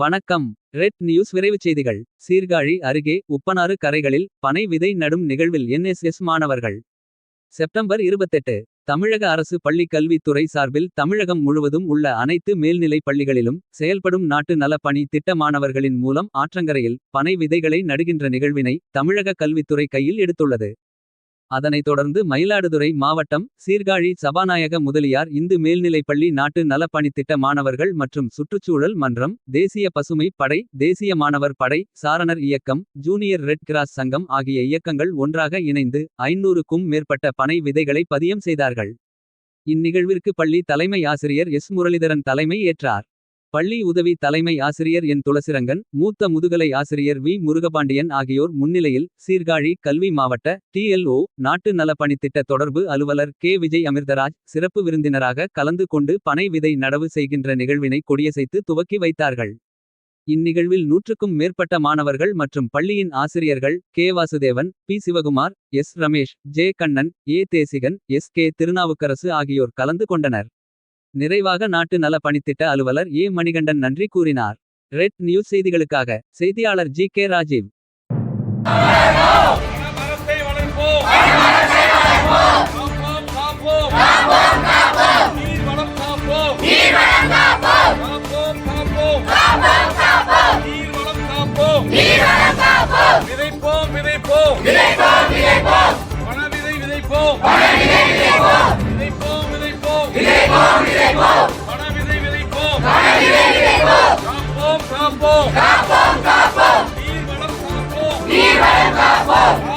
வணக்கம். Red news விரைவுச் செய்திகள். சீர்காழி அருகே உப்பனாறு கரைகளில் பனை விதை நடும் நிகழ்வில் என்எஸ்எஸ் மாணவர்கள். செப்டம்பர் 28 தமிழக அரசு பள்ளிக் கல்வித்துறை சார்பில் தமிழகம் முழுவதும் உள்ள அனைத்து மேல்நிலைப் பள்ளிகளிலும் செயல்படும் நாட்டு நலப் பணி திட்ட மாணவர்களின் மூலம் ஆற்றங்கரையில் பனை விதைகளை நடுகின்ற நிகழ்வினை தமிழக கல்வித்துறை கையில் எடுத்துள்ளது. அதனைத் தொடர்ந்து மயிலாடுதுறை மாவட்டம் சீர்காழி சபாநாயக முதலியார் இந்து மேல்நிலைப்பள்ளி நாட்டு நலப்பணித்திட்ட மாணவர்கள் மற்றும் சுற்றுச்சூழல் மன்றம் தேசிய பசுமை படை தேசிய மாணவர் படை சாரணர் இயக்கம் ஜூனியர் ரெட் கிராஸ் சங்கம் ஆகிய இயக்கங்கள் ஒன்றாக இணைந்து ஐநூறுக்கும் மேற்பட்ட பனை விதைகளை பதியம் செய்தார்கள். இந்நிகழ்விற்கு பள்ளி தலைமை ஆசிரியர் எஸ். முரளிதரன் தலைமை ஏற்றார். பள்ளி உதவி தலைமை ஆசிரியர் என் துளசிரங்கன் மூத்த முதுகலை ஆசிரியர் வி. முருகபாண்டியன் ஆகியோர் முன்னிலையில் சீர்காழி கல்வி மாவட்ட டிஎல்ஓ நாட்டு நலப்பணித்திட்ட தொடர்பு அலுவலர் கே. விஜய் அமிர்தராஜ் சிறப்பு விருந்தினராக கலந்து கொண்டு பனை விதை நடவு செய்கின்ற நிகழ்வினை கொடியசைத்து துவக்கி வைத்தார்கள். இந்நிகழ்வில் நூற்றுக்கும் மேற்பட்ட மாணவர்கள் மற்றும் பள்ளியின் ஆசிரியர்கள் K. Vasudevan P. Sivakumar S. Ramesh J. Kannan A. Desikan S. K. Thirunavukkarasu ஆகியோர் கலந்து கொண்டனர். நிறைவாக நாட்டு நல பணித்திட்ட அலுவலர் ஏ. மணிகண்டன் நன்றி கூறினார். ரெட் நியூஸ் செய்திகளுக்காக செய்தியாளர் ஜி. கே. ராஜீவ். காப்போம் காப்போம் நீர் வளம் காப்போம்